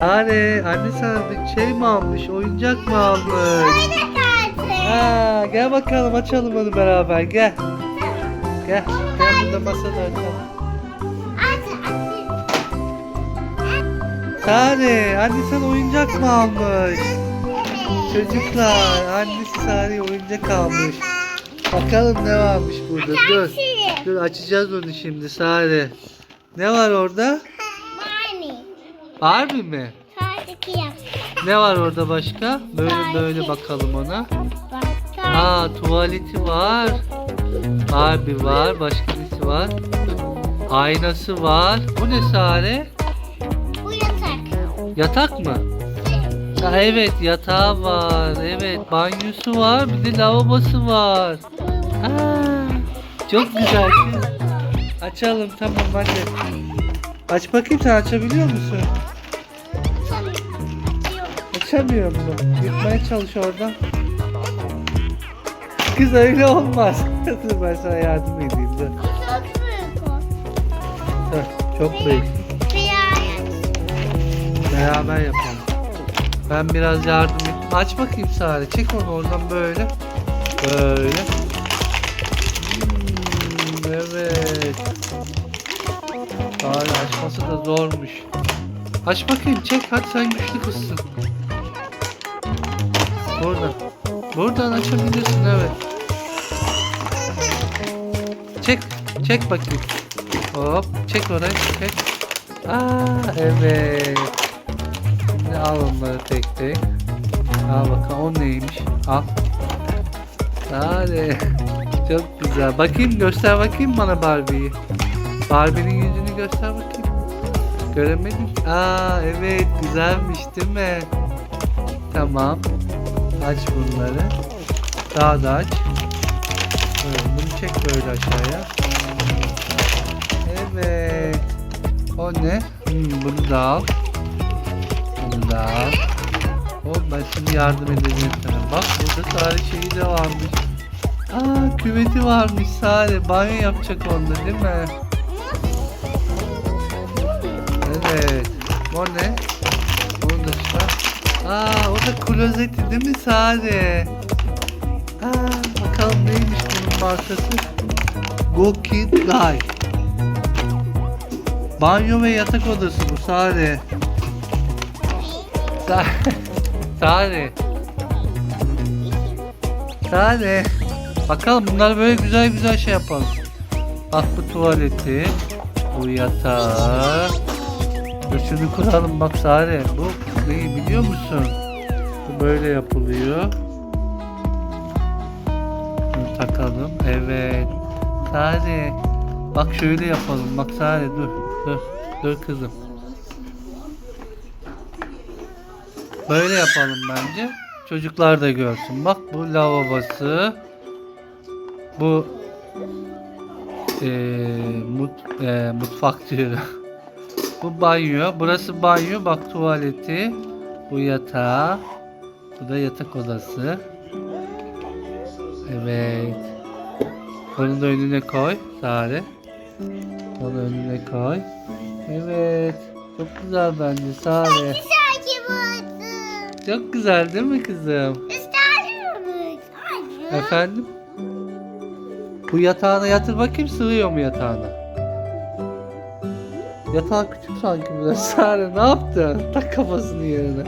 Anne, anne bir şey mi almış? Oyuncak mı almış? Oyuncak artık. Ha, gel bakalım açalım onu beraber gel. Gel. Gel burada masada açalım. Aç aç. Sare, anne sana oyuncak mı almış? Evet. Çocuklar, annesi Sare'ye oyuncak almış. Bakalım ne varmış burada. Dur. Dur açacağız onu şimdi Sare. Ne var orada? Barbie mi? Sadece yap. Ne var orada başka? Böyle böyle bakalım ona. Aa tuvaleti var. Barbie var. Başka nesi var? Aynası var. Bu ne Sare? Bu yatak. Yatak mı? Ha, evet yatağı var. Evet banyosu var. Bir de lavabosu var. Aa, çok güzel. Açalım tamam hadi. Aç bakayım sen açabiliyor musun? Açamıyor mu? Yutmaya çalış oradan. Kız öyle olmaz. Dur ben sana yardım edeyim. Dur. Çok büyük o. Dur, Çok büyük. Beraber yapalım. Ben biraz yardım et. Aç bakayım Sare. Çek onu oradan böyle. Böyle. Hmm, evet. Sare açması da zormuş. Aç bakayım çek. Hadi sen güçlü kızsın. Buradan. Buradan açabilirsin evet. Çek. Çek bakayım. Hop. Çek orayı. Çek. Aa evet. Şimdi al onları tek tek. Al bakalım o neymiş? Al. Hadi. Çok güzel. Bakayım göster bakayım bana Barbie'yi. Barbie'nin yüzünü göster bakayım. Göremedim. Aa evet güzelmiş değil mi? Tamam. Aç bunları. Daha da aç. Böyle, bunu çek böyle aşağıya. Evet. O ne? Hmm, bunu da al. Bunu da al. Hop ben şimdi yardım edeceğim sana. Bak burada Sare şeyi de varmış. Aa küveti varmış Sare. Banyo yapacak onda değil mi? Evet. O ne? Onu da çıkar. Aa o da klozeti değil mi Sare? Aa bakalım neymiş bunun markası? Go Kid Guy. Banyo ve yatak odası bu Sare. Sa Sare. Sare. Bakalım bunlar böyle güzel güzel şey yapalım. Bak bu tuvaleti. Bu yatağı. Dur şunu kuralım bak Sare. Bu biliyor musun? Böyle yapılıyor. Şunu takalım. Evet. Sare. Bak şöyle yapalım. Bak Sare dur. Dur. Dur kızım. Böyle yapalım bence. Çocuklar da görsün. Bak bu lavabosu. Bu eee, mut, eee, mutfak diyorum. bu banyo. Burası banyo. Bak tuvaleti. Bu yatağı. Bu da yatak odası. Evet. Bunu da önüne koy. Sare. Onu önüne koy. Evet. Çok güzel bence Sare. Çok güzel değil mi kızım? Efendim? Bu yatağına yatır bakayım sığıyor mu yatağına? Yatağı küçük sanki biraz. Sare ne yaptın? Tak kafasını yerine.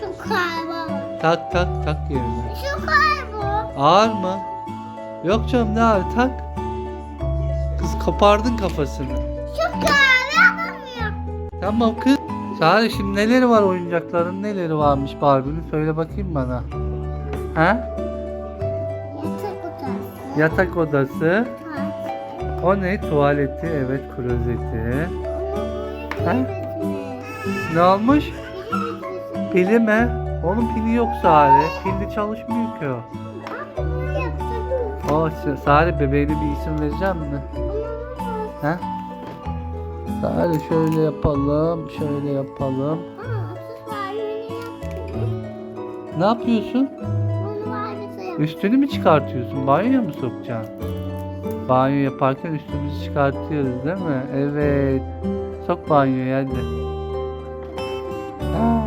Şu karma. Tak tak tak yerine. Şu karma. Ağır mı? Yok canım ne ağır tak. Kız kopardın kafasını. Şu karma yapamıyor. Tamam kız. Sare şimdi neleri var oyuncakların neleri varmış Barbie'nin söyle bakayım bana. Ha? Yatak odası. Yatak odası. Ha. O ne? Tuvaleti, evet klozeti. Ha? Ne olmuş? Pili mi? Onun pili yok Sare. Pilli çalışmıyor ki o. O Sa- Sare bebeğine bir isim vereceğim mi? Ha? Sare şöyle yapalım, şöyle yapalım. Ne yapıyorsun? Üstünü mü çıkartıyorsun? Banyoya mı sokacaksın? Banyo yaparken üstümüzü çıkartıyoruz değil mi? Evet. Sok banyoya hadi. Aa.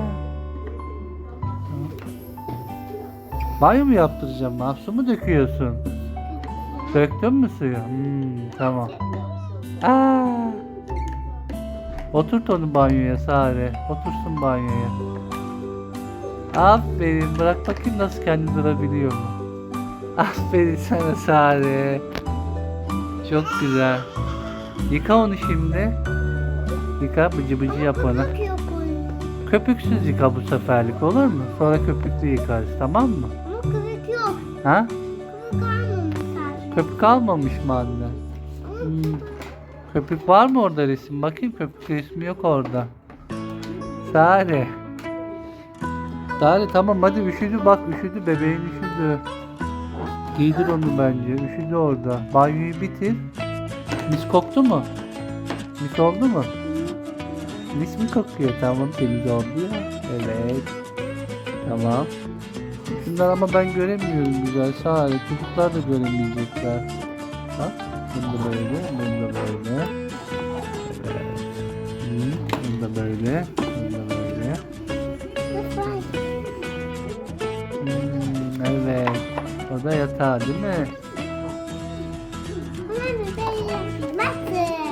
Banyo mu yaptıracağım? lan? Su mu döküyorsun? Döktün mü suyu? Hmm, tamam. Aa. Oturt onu banyoya Sare. Otursun banyoya. Aferin. Bırak bakayım nasıl kendi durabiliyor mu? Aferin sana Sare. Çok güzel. Yıka onu şimdi. Yıka bıcı bıcı yap koyun. Köpüksüz yıka bu seferlik olur mu? Sonra köpüklü yıkarız tamam mı? Ama kıvık yok. Ha? Kıvık kalmamış sadece. Köpük almamış mı anne? Hmm. Köpük var mı orada resim? Bakayım köpük resmi yok orada. Sare. Sare tamam hadi üşüdü bak üşüdü bebeğin üşüdü. Giydir onu bence üşüdü orada. Banyoyu bitir. Mis koktu mu? Mis oldu mu? Mis mi kokuyor? Tamam temiz oldu ya. Evet. Tamam. Şunlar ama ben göremiyorum güzel. Sare çocuklar da göremeyecekler. Bak. Bunu da böyle, bunu da böyle. Evet. Hı, Bunu da böyle, bunu da böyle. Hmm, evet. O da yatağı değil mi?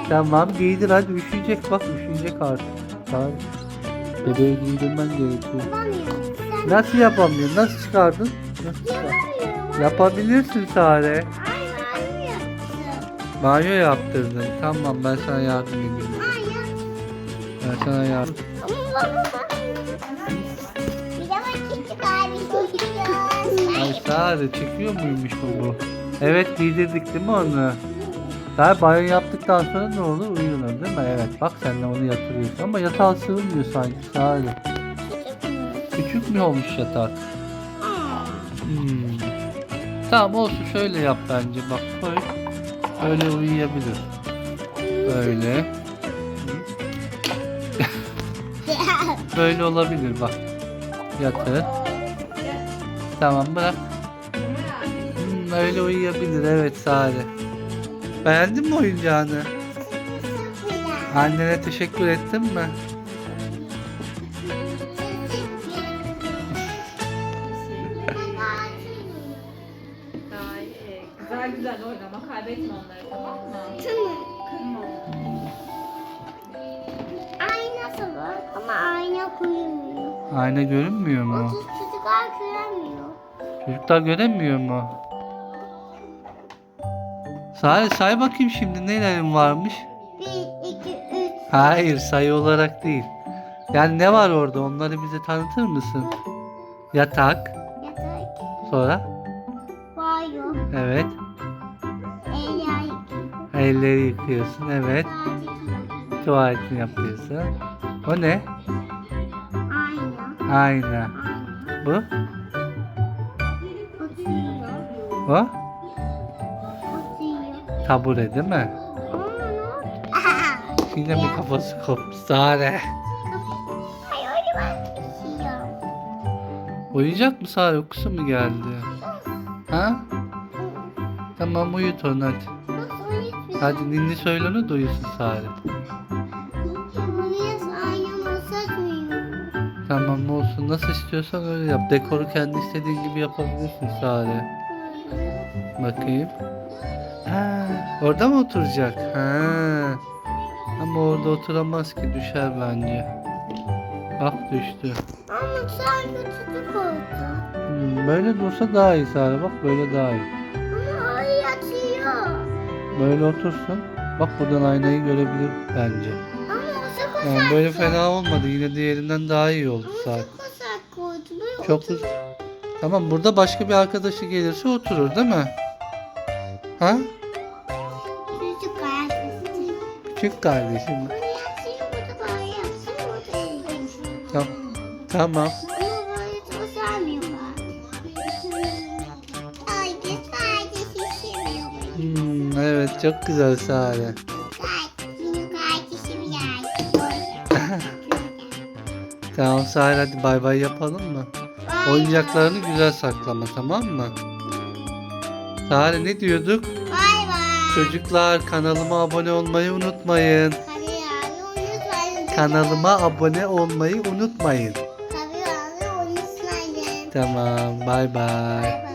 Tamam giydir hadi üşüyecek bak üşüyecek artık. Tamam. Bebeği giydirmen gerekiyor. Nasıl yapamıyorsun? Nasıl çıkardın? Nasıl çıkardın? Yapabilirsin Sare. Banyo yaptırdın. Tamam ben sana yardım edeyim. Ben sana yardım Ama baba Ay Sare çekiyor muymuş bu bu? Evet giydirdik değil mi onu? Daha banyo yaptıktan sonra ne olur? Uyunur değil mi? Evet bak sen de onu yatırıyorsun ama yatağa sığmıyor sanki Sare. Küçük mü olmuş yatak? Hmm. Tamam olsun şöyle yap bence bak koy. Öyle uyuyabilir. Böyle. Böyle olabilir bak. Yatır. Tamam bırak. Hmm, öyle uyuyabilir evet Sare. Beğendin mi oyuncağını? Annene teşekkür ettin mi? Daha iyi. Güzel güzel oynama. Kaybetme onları tamam mı? Ama ayna koyulmuyor. Ayna görünmüyor mu? Otuz çocuklar göremiyor. Çocuklar göremiyor mu? Sare say bakayım şimdi nelerin varmış? Bir, iki, üç, Hayır sayı olarak değil. Yani ne var orada onları bize tanıtır mısın? Yatak. yatak, Sonra? banyo, Evet. eller. Elleri yıkıyorsun. Evet. Tuvaletini yapıyorsun. O ne? ayna, Ayna. Bu? O? Tabure değil mi? Yine mi kafası koptu Sare? Uyuyacak mı Sare? Uykusu mu geldi? Ha? Tamam uyut onu hadi. Hadi ninni söyle onu da uyusun Sare. Buraya. Tamam olsun. Nasıl istiyorsan öyle yap. Dekoru kendi istediğin gibi yapabilirsin Sare. Bakayım. Ha, orada mı oturacak? Ha. Ama orada oturamaz ki düşer bence. Bak düştü. Ama sanki çocuk oldu. Hmm, böyle dursa daha iyi Sare. Bak böyle daha iyi. Ama ay yatıyor. Böyle otursun. Bak buradan aynayı görebilir bence. Ama o çok Yani uzak. böyle fena olmadı. Yine diğerinden daha iyi oldu Ama Sare. çok uzak koydu. Böyle Çok uz- Tamam burada başka bir arkadaşı gelirse oturur değil mi? Ha? Çocuk kardeşim. Küçük kardeşim. Tamam. Tamam. Hmm, evet çok güzel Sare. Tamam Sare hadi bay bay yapalım mı? Oyuncaklarını güzel saklama tamam mı? Sare ne diyorduk? Bay bay. Çocuklar kanalıma abone olmayı unutmayın. Kanalıma abone olmayı unutmayın. Tamam. Bay bay.